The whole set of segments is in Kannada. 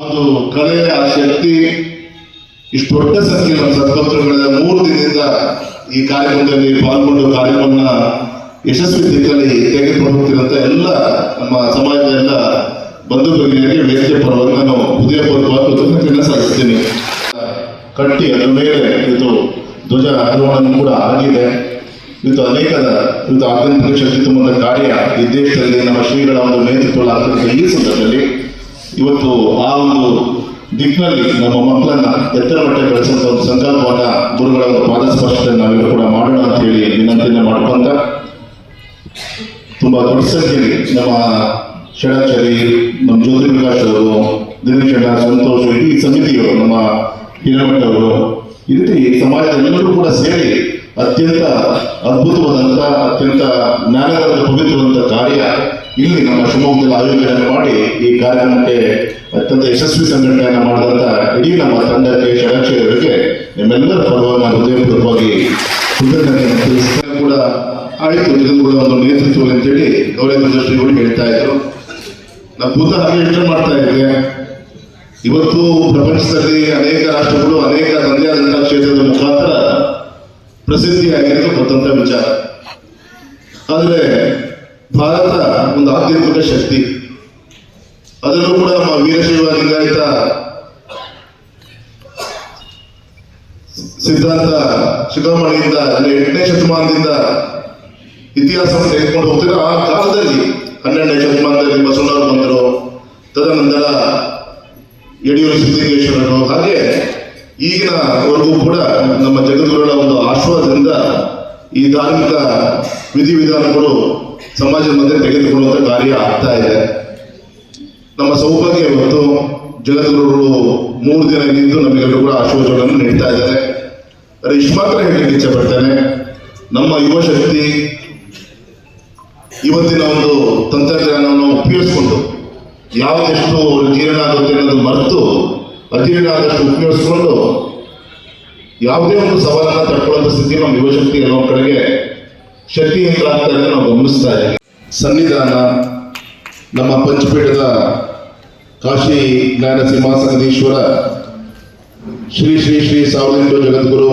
ಒಂದು ಕಲೆಯ ಶಕ್ತಿ, ಇಷ್ಟು ದೊಡ್ಡ ಸಂಖ್ಯೆ ನಮ್ಮ ಸರ್ಪತ್ರಗಳ ಮೂರು ದಿನದಿಂದ ಈ ಕಾರ್ಯಕ್ರಮದಲ್ಲಿ ಪಾಲ್ಗೊಂಡು ಕಾರ್ಯಕ್ರಮನ ಯಶಸ್ವಿ ದಿಕ್ಕಲ್ಲಿ ತೆಗೆದುಕೊಂಡು ಎಲ್ಲ ನಮ್ಮ ಸಮಾಜದ ಎಲ್ಲ ಬಂಧು ವೇದಿಕೆ ಪರವಾಗಿ ನಾನು ಹೃದಯಪೂರ್ವಕವಾದ ಕೃತಜ್ಞತೆಯನ್ನು ಸಲ್ಲಿಸ್ತೀನಿ ಕಟ್ಟಿ ಅದರ ಮೇಲೆ ಇದು ಧ್ವಜ ಆರೋಹಣ ಕೂಡ ಆಗಿದೆ. ಇದು ಅನೇಕ ಇದು ಆಧ್ಯಾತ್ಮಿಕ ಶಕ್ತಿ ತುಂಬದ ಕಾರ್ಯ. ಈ ದೇಶದಲ್ಲಿ ನಮ್ಮ ಶ್ರೀಗಳ ಒಂದು ನೇತೃತ್ವ ಈ ಸಂದರ್ಭದಲ್ಲಿ ಇವತ್ತು ಆ ಒಂದು ದಿಕ್ಕಿನಲ್ಲಿ ನಮ್ಮ ಮಕ್ಕಳನ್ನ ಎತ್ತರ ಮಟ್ಟಕ್ಕೆ ಬೆಳೆಸಂತ ಒಂದು ಸಂಕಲ್ಪವನ್ನ ಗುರುಗಳ ಒಂದು ಪಾದಸ್ಪರ್ಶ ನಾವೆಲ್ಲ ಕೂಡ ಮಾಡೋಣ ಅಂತ ಹೇಳಿ ವಿನಂತಿಯನ್ನು ಮಾಡ್ಕೊಂತ ತುಂಬಾ ದೊಡ್ಡ ಸಂಖ್ಯೆಯಲ್ಲಿ ನಮ್ಮ ಷಡಾಚಾರಿ, ನಮ್ಮ ಜ್ಯೋತಿ ಪ್ರಕಾಶ್ ಅವರು, ದಿನೇಶ್ ಅಣ್ಣ, ಸಂತೋಷ್ ಇಡೀ ಸಮಿತಿಯವರು, ನಮ್ಮ ಹಿರೇಮಠ ಅವರು ಈ ಸಮಾಜದ ಎಲ್ಲರೂ ಕೂಡ ಸೇರಿ ಅತ್ಯಂತ ಅದ್ಭುತವಾದಂತ ಅತ್ಯಂತ ಜ್ಞಾನದ ಪವಿತ್ರವಾದಂತ ಕಾರ್ಯ ಇಲ್ಲಿ ನಮ್ಮ ಶಿವಮೊಗ್ಗದಲ್ಲಿ ಆಯೋಜನೆ ಮಾಡಿ ಈ ಕಾರ್ಯಕ್ರಮಕ್ಕೆ ಅತ್ಯಂತ ಯಶಸ್ವಿ ಸಂಘಟನೆಯನ್ನು ಮಾಡಿದಂತ ಇಡೀ ನಮ್ಮ ತಂಡಕ್ಕೆ ಶರಕ್ಷರಿಗೆ ನಿಮ್ಮೆಲ್ಲರ ಪರವಾಗಿ ನಾನು ಹೃದಯಪೂರ್ವಕವಾಗಿ ಕೂಡ ಆಯಿತು. ಇದನ್ನು ಒಂದು ನೇತೃತ್ವ ಅಂತೇಳಿ ಗೌರವ ಶ್ರೀಗಳು ಹೇಳ್ತಾ ಇದ್ರು. ನಾವು ಭೂತ ಹಾಗೆ ಯೋಚನೆ ಮಾಡ್ತಾ ಇದ್ದೆ. ಇವತ್ತು ಪ್ರಪಂಚದಲ್ಲಿ ಅನೇಕ ರಾಷ್ಟ್ರಗಳು, ಅನೇಕ ತಂದೆಯಾದಂತಹ ಕ್ಷೇತ್ರದ ಮುಖಾಂತರ ಪ್ರಸಿದ್ಧಿಯಾಗಿರೋದು ಗೊತ್ತಂತ ವಿಚಾರ. ಆದರೆ ಭಾರತ ಒಂದು ಆಧ್ಯಾತ್ಮಿಕ ಶಕ್ತಿ. ಅದರಲ್ಲೂ ಕೂಡ ನಮ್ಮ ವೀರಶೈವ ಲಿಂಗಾಯತ ಸಿದ್ಧಾಂತ ಶಿಖಾಮಣಿಯಿಂದ ಅಂದ್ರೆ ಎಂಟನೇ ಶತಮಾನದಿಂದ ಇತಿಹಾಸವನ್ನು ತೆಗೆದುಕೊಂಡು ಹೋಗ್ತಿರೋ ಆ ಕಾಲದಲ್ಲಿ, ಹನ್ನೆರಡನೇ ಶತಮಾನದಲ್ಲಿ ಬಸವಣ್ಣವರು ಬಂದರು. ತದನಂತರ ಯಡಿಯೂರು ಸಿದ್ದಲಿಂಗೇಶ್ವರರು ಹಾಗೆ ಈಗಿನವರೆಗೂ ಕೂಡ ನಮ್ಮ ಜಗದ್ಗುರುಗಳ ಒಂದು ಆಶ್ವಾಸದಿಂದ ಈ ಧಾರ್ಮಿಕ ವಿಧಿವಿಧಾನಗಳು ಸಮಾಜದ ಮಧ್ಯೆ ತೆಗೆದುಕೊಳ್ಳುವಂತ ಕಾರ್ಯ ಆಗ್ತಾ ಇದೆ. ನಮ್ಮ ಸೌಭಾಗ್ಯ ಇವತ್ತು ಜಗದ್ಗುರುಗಳು ಮೂರು ದಿನ ನಿಂತು ನಮಗೆಲ್ಲರೂ ಕೂಡ ಆಶೀರ್ವಾದಗಳನ್ನು ನೀಡ್ತಾ ಇದ್ದಾರೆ. ಆದರೆ ಇಷ್ಟು ಮಾತ್ರ ಹೇಳಲಿಕ್ಕೆ ಇಚ್ಛೆ ನಮ್ಮ ಯುವಶಕ್ತಿ ಇವತ್ತಿನ ಒಂದು ತಂತ್ರಜ್ಞಾನವನ್ನು ಉಪಯೋಗಿಸಿಕೊಂಡು ಯಾವ್ದೆಷ್ಟು ಜೀರ್ಣ ಆಗುತ್ತೆ ಅನ್ನೋದು ಮರೆತು ಅಜೀರ್ಣ ಆದಷ್ಟು ಉಪಯೋಗಿಸಿಕೊಂಡು ಯಾವುದೇ ಒಂದು ಸವಾಲನ್ನು ತಡ್ಕೊಳ್ಳುವಂತ ಸ್ಥಿತಿ ನಮ್ಮ ಯುವಶಕ್ತಿ ಅನ್ನೋ ಕಡೆಗೆ ಶಕ್ತಿ ಆಗ್ತಾ ಇದೆ ನಾವು ಗಮನಿಸ್ತಾ ಇದ್ದೀವಿ. ಸನ್ನಿಧಾನ, ನಮ್ಮ ಪಂಚಪೀಠದ ಕಾಶಿ ಜ್ಞಾನ ಸಿಂಹಾಸನದೀಶ್ವರ ಶ್ರೀ ಶ್ರೀ ಶ್ರೀ ಸಾವಿರದ ಜಗದ್ಗುರು,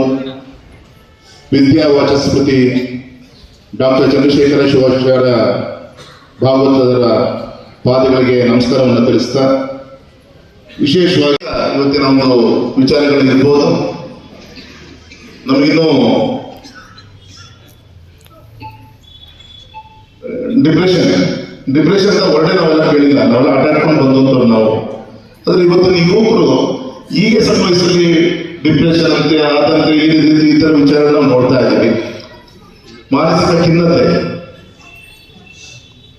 ವಿದ್ಯಾ ವಾಚಸ್ಪತಿ ಡಾಕ್ಟರ್ ಚಂದ್ರಶೇಖರ ಶಿವಾಚಾರ್ಯ ಭಾಗವತದರ ಪಾದಗಳಿಗೆ ನಮಸ್ಕಾರವನ್ನು ತಿಳಿಸ್ತಾ ವಿಶೇಷವಾಗಿ ಇವತ್ತಿನ ಒಂದು ವಿಚಾರಗಳಿರ್ಬೋದು ನಮಗಿನ್ನೂ ಡಿಪ್ರೆಷನ್ ಡಿಪ್ರೆಷನ್ ಹೊರಡೆ ನಾವೆಲ್ಲ ಕೇಳಿಲ್ಲ. ನಾವೆಲ್ಲ ಆಟಾಡ್ಕೊಂಡು ಬಂದಂಥವ್ರು ನಾವು. ಆದ್ರೆ ಇವತ್ತು ಈ ಯುವಕರು ಈಗ ವಯಸ್ಸಲ್ಲಿ ಡಿಪ್ರೆಷನ್ ಅಂತೆ ಆತಂತೆ ಈ ರೀತಿ, ಈ ಥರ ವಿಚಾರಗಳನ್ನ ನೋಡ್ತಾ ಇದ್ದೀವಿ. ಮಾನಸಿಕ ಖಿನ್ನತೆ.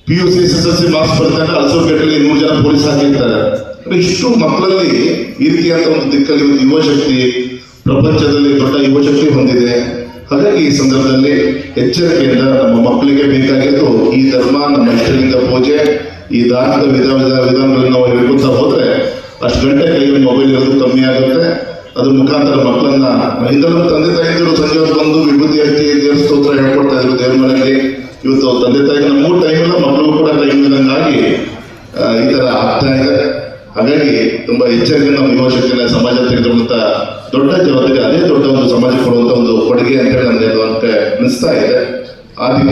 P U C S S L C marks ಬರ್ತಾರೆ ಅಲ್ಸೋಪೇಟೆಯಲ್ಲಿ ನೂರು ಜನ ಪೊಲೀಸ್ ಹಾಕಿರ್ತಾರೆ. ಇಷ್ಟು ಮಕ್ಕಳಲ್ಲಿ ಈ ರೀತಿಯಾದ ಒಂದು ದಿಕ್ಕಲ್ಲಿ ಒಂದು ಯುವಶಕ್ತಿ, ಪ್ರಪಂಚದಲ್ಲಿ ದೊಡ್ಡ ಯುವಶಕ್ತಿ ಹೊಂದಿದೆ. ಹಾಗಾಗಿ ಈ ಸಂದರ್ಭದಲ್ಲಿ ಎಚ್ಚರಿಕೆಯಿಂದ ನಮ್ಮ ಮಕ್ಕಳಿಗೆ ಬೇಕಾಗಿದ್ದು ಈ ಧರ್ಮ, ನಮ್ಮ ಇಷ್ಟಲಿಂಗ ಪೂಜೆ, ಈ ದಾನದ ವಿಧ ವಿಧ ವಿಧಾನಗಳನ್ನು ನಾವು ಹೇಳ್ಕೊತಾ ಹೋದ್ರೆ ಅಷ್ಟು ಗಂಟೆ ಕೈಯಲ್ಲಿ ಮೊಬೈಲ್ ಇರೋದು ಕಮ್ಮಿ ಆಗುತ್ತೆ. ಅದ್ರ ಮುಖಾಂತರ ಮಕ್ಕಳನ್ನ ಹಿಂದಲೂ ತಂದೆ ತಾಯಿಗಳು ಸಂಜೆ ಬಂದು ವಿಭೂತಿ ಹಚ್ಚಿ ದೇವ್ರ ಸ್ತೋತ್ರ ಹೇಳ್ಕೊಡ್ತಾ ಇದ್ರು ದೇವ್ರ ಮನೆಯಲ್ಲಿ. ಇವತ್ತು ತಂದೆ ತಾಯಿ ನಮಗೂ ಟೈಮ್ ಇಲ್ಲ ಮಕ್ಕಳು ಕೂಡ ಟೈಮ್ ಇದ್ದಂಗಾಗಿ ಈ ತರ ಆಗ್ತಾ ಇದೆ. ಹಾಗಾಗಿ ತುಂಬಾ ಹೆಚ್ಚಾಗಿ ನಮ್ಮ ಯುವ ಶಕ್ತಿನ ಸಮಾಜ ತೆಗೆದುಕೊಳ್ಳುವಂತ ದೊಡ್ಡ ಜವಾಬ್ದಾರಿ, ಅದೇ ದೊಡ್ಡ ಒಂದು ಸಮಾಜ ಕೊಡುವಂತ ಒಂದು ಕೊಡುಗೆ ಅಂತ ಹೇಳಿ ಅಂತ ಅನಿಸ್ತಾ ಇದೆ. ಆ